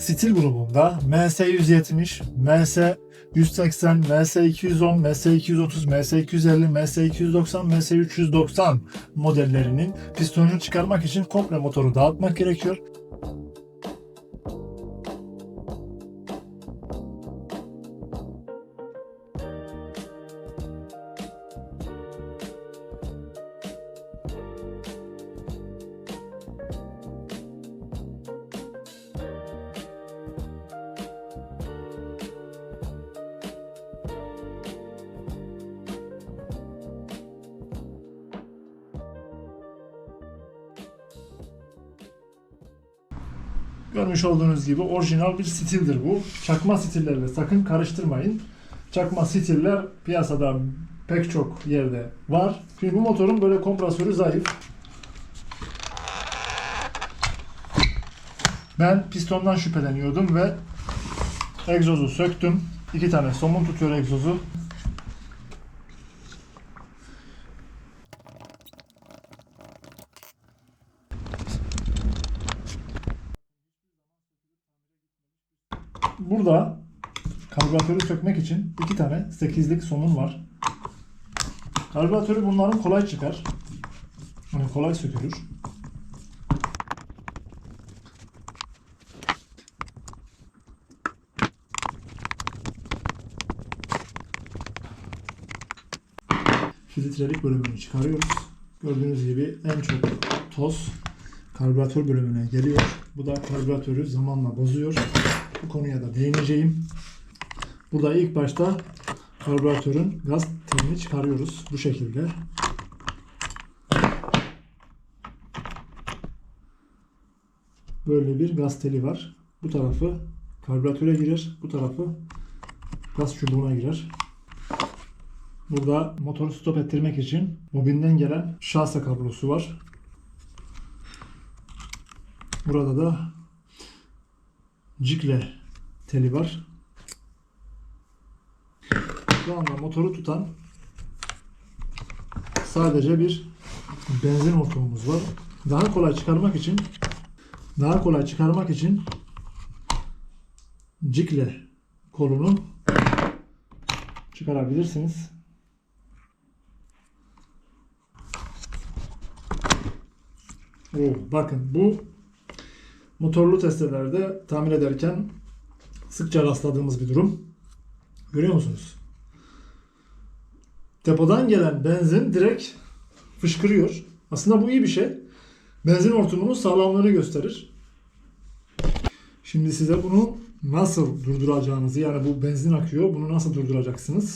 stil grubunda MS170, MS180, MS210, MS230, MS250, MS290, MS390 modellerinin pistonunu çıkarmak için komple motoru dağıtmak gerekiyor. Görmüş olduğunuz gibi orijinal bir stildir bu. Çakma stillerle sakın karıştırmayın. Çakma stiller piyasada pek çok yerde var. Şimdi bu motorun böyle kompresörü zayıf. Ben pistondan şüpheleniyordum ve egzozu söktüm. İki tane somun tutuyor egzozu. Burada karbüratörü sökmek için iki tane 8'lik somun var. Karbüratörü bunların kolay çıkar. Yani kolay sökülür. Filtrelik bölümünü çıkarıyoruz. Gördüğünüz gibi en çok toz karbüratör bölümüne geliyor. Bu da karbüratörü zamanla bozuyor. Bu konuya da değineceğim. Burada ilk başta karbüratörün gaz telini çıkarıyoruz. Bu şekilde. Böyle bir gaz teli var. Bu tarafı karbüratöre girer. Bu tarafı gaz çubuğuna girer. Burada motoru stop ettirmek için bobinden gelen şase kablosu var. Burada da cikle teli var. Şu anda motoru tutan sadece bir benzin hortumumuz var. Daha kolay çıkarmak için daha kolay çıkarmak için cikle kolunu çıkarabilirsiniz. Oo, bakın bu motorlu testelerde tamir ederken sıkça rastladığımız bir durum. Görüyor musunuz? Depodan gelen benzin direkt fışkırıyor. Aslında bu iyi bir şey. Benzin hortumunun sağlamlığını gösterir. Şimdi size bunu nasıl durduracağınızı yani bu benzin akıyor bunu nasıl durduracaksınız?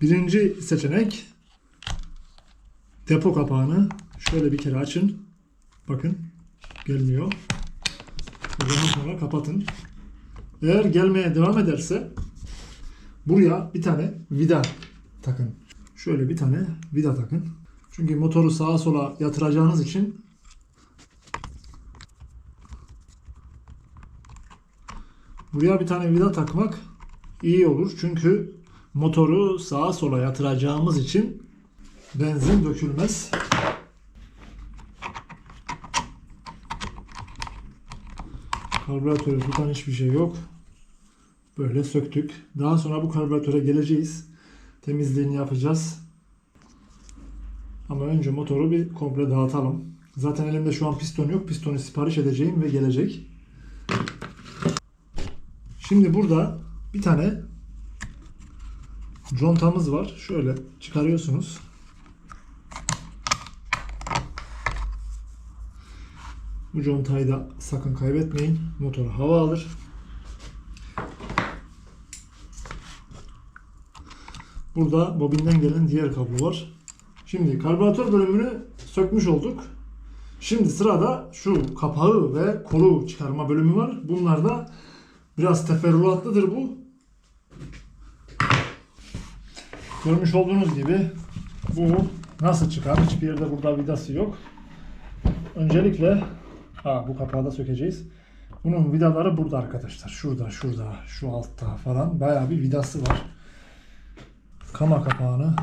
Birinci seçenek depo kapağını şöyle bir kere açın. Bakın gelmiyor. Daha sonra kapatın. Eğer gelmeye devam ederse buraya bir tane vida takın. Şöyle bir tane vida takın. Çünkü motoru sağa sola yatıracağınız için buraya bir tane vida takmak iyi olur. Çünkü motoru sağa sola yatıracağımız için benzin dökülmez. Karbüratörü tutan hiçbir şey yok. Böyle söktük. Daha sonra bu karbüratöre geleceğiz. Temizliğini yapacağız. Ama önce motoru bir komple dağıtalım. Zaten elimde şu an piston yok. Pistonu sipariş edeceğim ve gelecek. Şimdi burada bir tane contamız var. Şöyle çıkarıyorsunuz. Bu contayı da sakın kaybetmeyin. Motor hava alır. Burada bobinden gelen diğer kablo var. Şimdi karbüratör bölümünü sökmüş olduk. Şimdi sırada şu kapağı ve kolu çıkarma bölümü var. Bunlar da biraz teferruatlıdır bu. Görmüş olduğunuz gibi bu nasıl çıkar? Hiçbir yerde burada vidası yok. Öncelikle ha, bu kapağı da sökeceğiz. Bunun vidaları burada arkadaşlar. Şurada, şurada, şu altta falan bayağı bir vidası var. Kama kapağını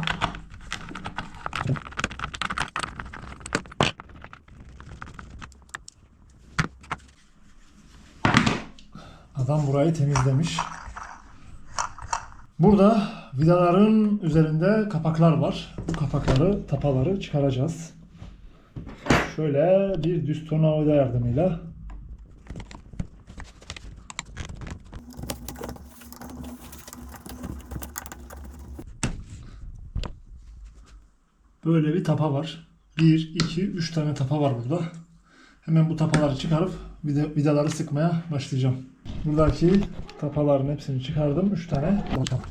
Adam burayı temizlemiş. Burada vidaların üzerinde kapaklar var. Bu kapakları, tapaları çıkaracağız. Şöyle bir düz tornavida yardımıyla Böyle bir tapa var. 1, 2, 3 tane tapa var burada. Hemen bu tapaları çıkarıp vida- vidaları sıkmaya başlayacağım. Buradaki tapaların hepsini çıkardım. 3 tane. Bakalım.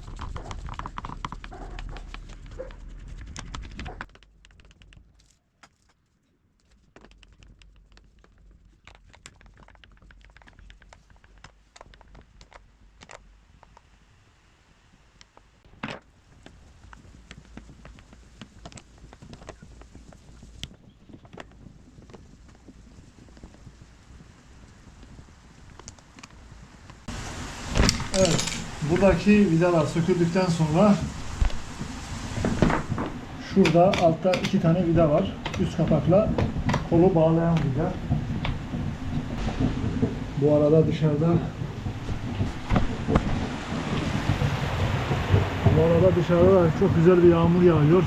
Evet. Buradaki vidalar söküldükten sonra şurada altta iki tane vida var. Üst kapakla kolu bağlayan vida. Bu arada dışarıda Bu arada dışarıda çok güzel bir yağmur yağıyor.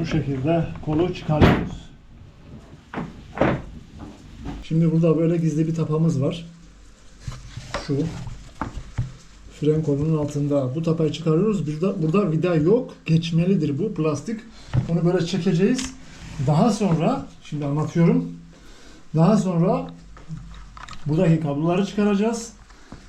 Bu şekilde kolu çıkarıyoruz. Şimdi burada böyle gizli bir tapamız var. Şu. Fren kolunun altında. Bu tapayı çıkarıyoruz. Burada, burada vida yok. Geçmelidir bu plastik. Onu böyle çekeceğiz. Daha sonra, şimdi anlatıyorum. Daha sonra buradaki kabloları çıkaracağız.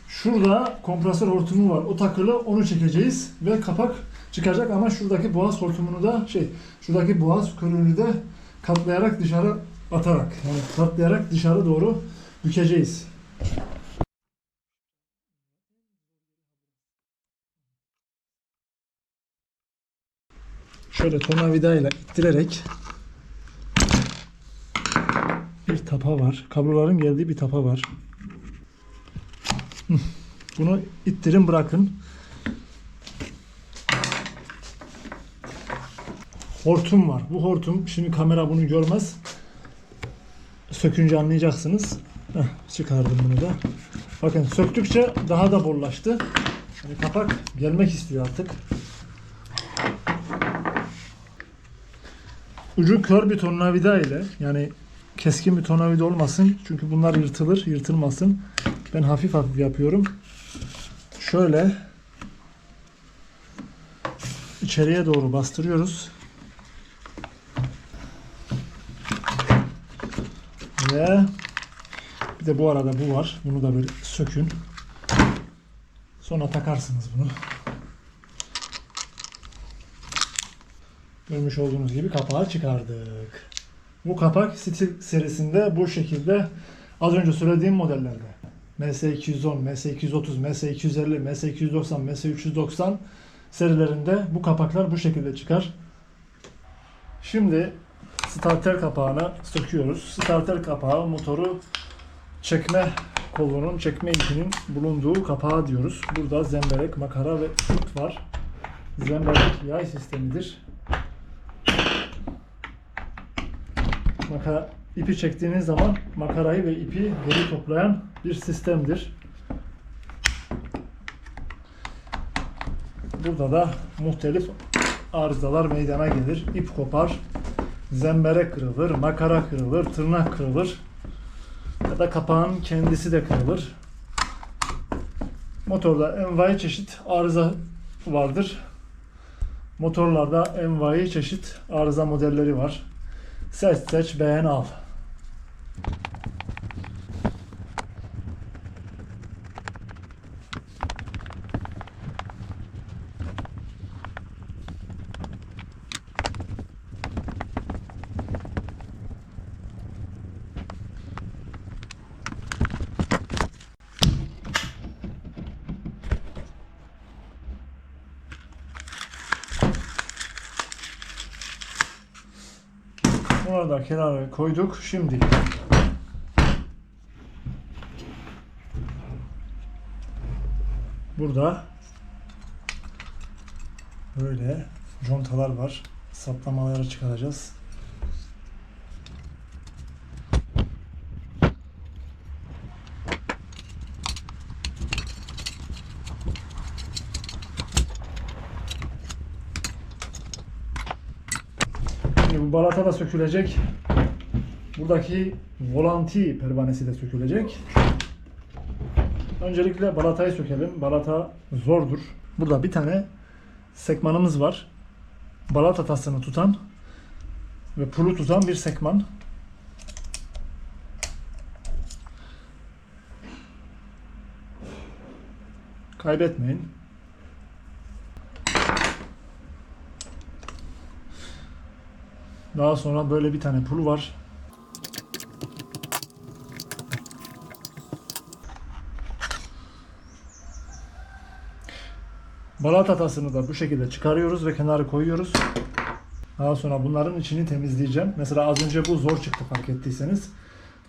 Şurada kompresör hortumu var. O takılı onu çekeceğiz ve kapak çıkacak ama şuradaki boğaz hortumunu da şey şuradaki boğaz körüğünü de katlayarak dışarı atarak yani katlayarak dışarı doğru bükeceğiz. Şöyle tornavidayla ittirerek bir tapa var. Kabloların geldiği bir tapa var. Bunu ittirin bırakın. Hortum var. Bu hortum şimdi kamera bunu görmez. Sökünce anlayacaksınız. Heh, çıkardım bunu da. Bakın söktükçe daha da bollaştı. Yani kapak gelmek istiyor artık. Ucu kör bir tornavida ile yani keskin bir tornavida olmasın. Çünkü bunlar yırtılır, yırtılmasın. Ben hafif hafif yapıyorum. Şöyle içeriye doğru bastırıyoruz. Ve bir de bu arada bu var. Bunu da böyle sökün. Sonra takarsınız bunu. Görmüş olduğunuz gibi kapağı çıkardık. Bu kapak stil serisinde bu şekilde az önce söylediğim modellerde. MS210, MS230, MS250, MS290, MS390 serilerinde bu kapaklar bu şekilde çıkar. Şimdi starter kapağını söküyoruz. Starter kapağı motoru çekme kolunun, çekme ipinin bulunduğu kapağı diyoruz. Burada zemberek, makara ve fırt var. Zemberek yay sistemidir. Makara, ipi çektiğiniz zaman makarayı ve ipi geri toplayan bir sistemdir. Burada da muhtelif arızalar meydana gelir. İp kopar, zembere kırılır, makara kırılır, tırnak kırılır ya da kapağın kendisi de kırılır. Motorda envai çeşit arıza vardır. Motorlarda envai çeşit arıza modelleri var. Seç seç beğen al. Bunu da kenara koyduk. Şimdi burada böyle contalar var. Saplamaları çıkaracağız. Şimdi bu balata da sökülecek. Buradaki volanti pervanesi de sökülecek. Öncelikle balatayı sökelim. Balata zordur. Burada bir tane sekmanımız var. Balata tasını tutan ve pulu tutan bir sekman. Kaybetmeyin. Daha sonra böyle bir tane pul var. Balata tasını da bu şekilde çıkarıyoruz ve kenara koyuyoruz. Daha sonra bunların içini temizleyeceğim. Mesela az önce bu zor çıktı fark ettiyseniz.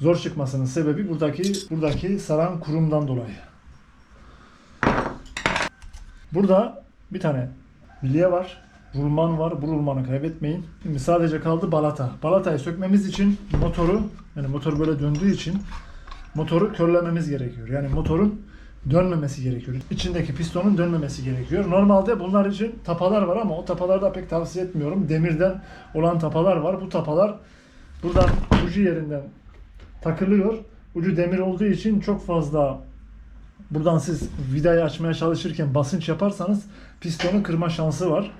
Zor çıkmasının sebebi buradaki buradaki saran kurumdan dolayı. Burada bir tane bilye var. Rulman var. Bu rulmanı kaybetmeyin. Şimdi sadece kaldı balata. Balatayı sökmemiz için motoru yani motor böyle döndüğü için motoru körlememiz gerekiyor. Yani motorun dönmemesi gerekiyor. İçindeki pistonun dönmemesi gerekiyor. Normalde bunlar için tapalar var ama o tapalarda pek tavsiye etmiyorum. Demirden olan tapalar var. Bu tapalar buradan ucu yerinden takılıyor. Ucu demir olduğu için çok fazla buradan siz vidayı açmaya çalışırken basınç yaparsanız pistonu kırma şansı var.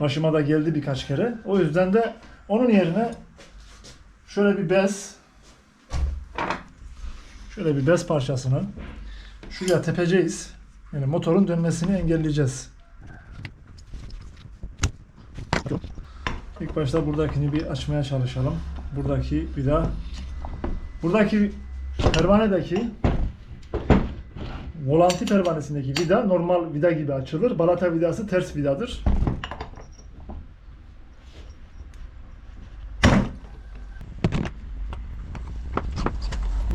Başıma da geldi birkaç kere. O yüzden de onun yerine şöyle bir bez şöyle bir bez parçasını şuraya tepeceğiz. Yani motorun dönmesini engelleyeceğiz. İlk başta buradakini bir açmaya çalışalım. Buradaki vida buradaki pervanedeki volanti pervanesindeki vida normal vida gibi açılır. Balata vidası ters vidadır.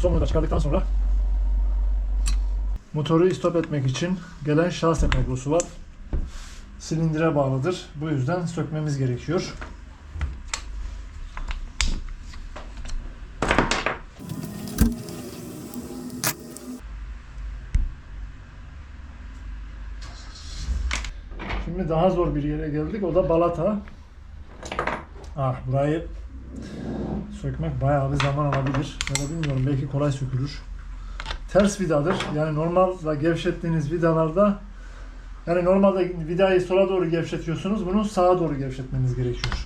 Sonra da çıkardıktan sonra motoru istop etmek için gelen şase kablosu var. Silindire bağlıdır. Bu yüzden sökmemiz gerekiyor. Şimdi daha zor bir yere geldik. O da balata. Ah burayı sökmek bayağı bir zaman alabilir. Ya da bilmiyorum belki kolay sökülür. Ters vidadır. Yani normalde gevşettiğiniz vidalarda yani normalde vidayı sola doğru gevşetiyorsunuz. Bunu sağa doğru gevşetmeniz gerekiyor.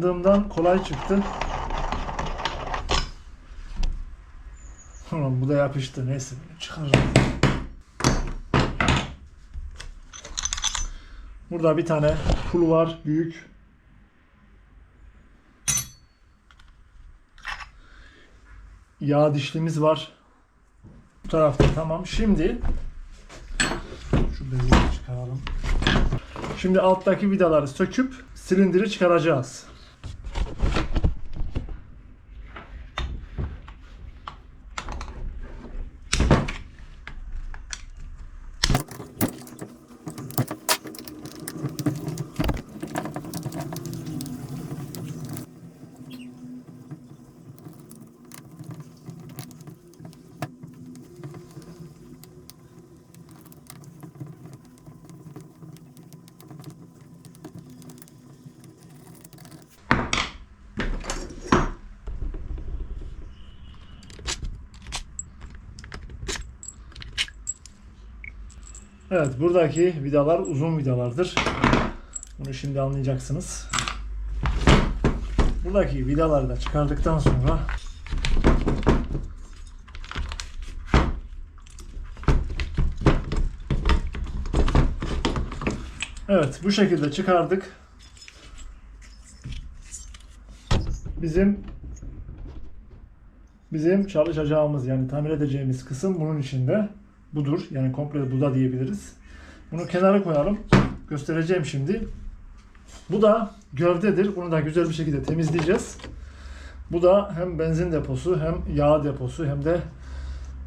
Sandığımdan kolay çıktı. Ulan bu da yapıştı. Neyse çıkarırım. Burada bir tane pul var. Büyük. Yağ dişlimiz var. Bu tarafta tamam. Şimdi şu bezi çıkaralım. Şimdi alttaki vidaları söküp silindiri çıkaracağız. Evet buradaki vidalar uzun vidalardır. Bunu şimdi anlayacaksınız. Buradaki vidaları da çıkardıktan sonra Evet bu şekilde çıkardık. bizim bizim çalışacağımız yani tamir edeceğimiz kısım bunun içinde. Budur. Yani komple bu diyebiliriz. Bunu kenara koyalım. Göstereceğim şimdi. Bu da gövdedir. Bunu da güzel bir şekilde temizleyeceğiz. Bu da hem benzin deposu hem yağ deposu hem de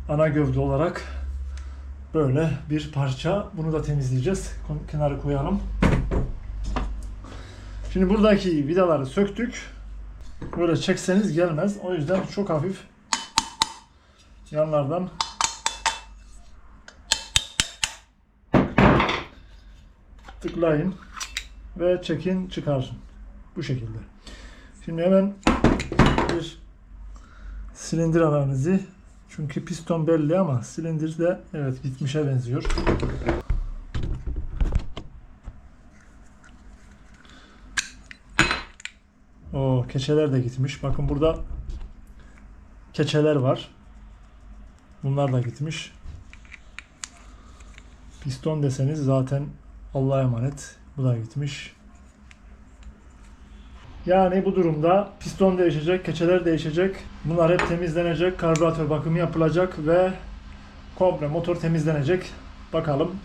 ana gövde olarak böyle bir parça. Bunu da temizleyeceğiz. Kenara koyalım. Şimdi buradaki vidaları söktük. Böyle çekseniz gelmez. O yüzden çok hafif yanlardan tıklayın ve çekin çıkarsın. Bu şekilde. Şimdi hemen bir silindir analizi. Çünkü piston belli ama silindir de evet gitmişe benziyor. O keçeler de gitmiş. Bakın burada keçeler var. Bunlar da gitmiş. Piston deseniz zaten Allah'a emanet. Bu da gitmiş. Yani bu durumda piston değişecek, keçeler değişecek. Bunlar hep temizlenecek, karbüratör bakımı yapılacak ve komple motor temizlenecek. Bakalım,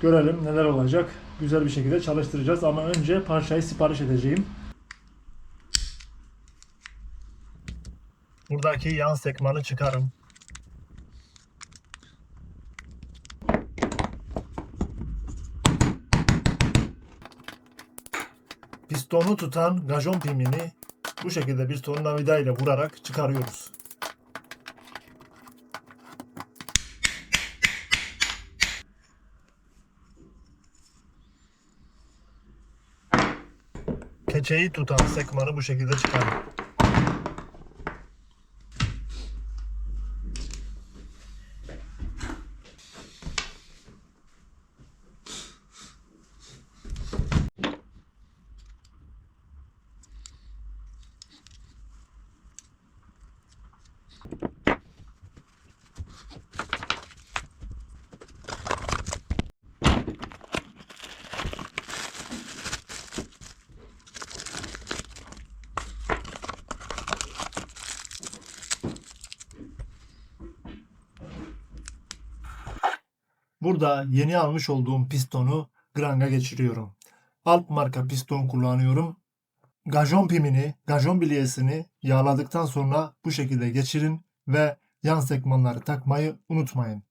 görelim neler olacak. Güzel bir şekilde çalıştıracağız ama önce parçayı sipariş edeceğim. Buradaki yan sekmanı çıkarım. Pistonu tutan gajon pimini bu şekilde bir tornavida ile vurarak çıkarıyoruz. Keçeyi tutan sekmanı bu şekilde çıkardım. Burada yeni almış olduğum pistonu Grang'a geçiriyorum. Alp marka piston kullanıyorum. Gajon pimini, gajon bilyesini yağladıktan sonra bu şekilde geçirin ve yan sekmanları takmayı unutmayın.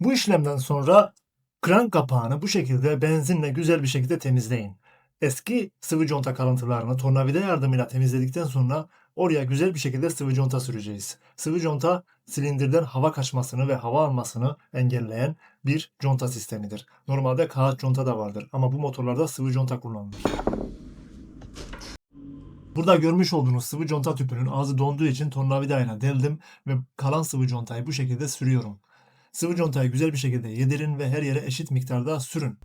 Bu işlemden sonra krank kapağını bu şekilde benzinle güzel bir şekilde temizleyin. Eski sıvı conta kalıntılarını tornavida yardımıyla temizledikten sonra oraya güzel bir şekilde sıvı conta süreceğiz. Sıvı conta silindirden hava kaçmasını ve hava almasını engelleyen bir conta sistemidir. Normalde kağıt conta da vardır ama bu motorlarda sıvı conta kullanılır. Burada görmüş olduğunuz sıvı conta tüpünün ağzı donduğu için tornavidayla deldim ve kalan sıvı contayı bu şekilde sürüyorum. Sıvı contayı güzel bir şekilde yedirin ve her yere eşit miktarda sürün.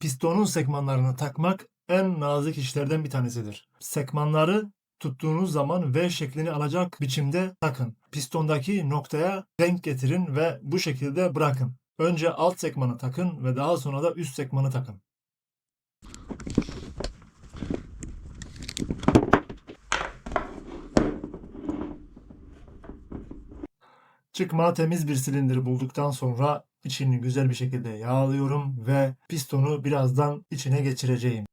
Pistonun sekmanlarını takmak en nazik işlerden bir tanesidir. Sekmanları tuttuğunuz zaman V şeklini alacak biçimde takın. Pistondaki noktaya denk getirin ve bu şekilde bırakın. Önce alt sekmanı takın ve daha sonra da üst sekmanı takın. Çıkma temiz bir silindir bulduktan sonra içini güzel bir şekilde yağlıyorum ve pistonu birazdan içine geçireceğim.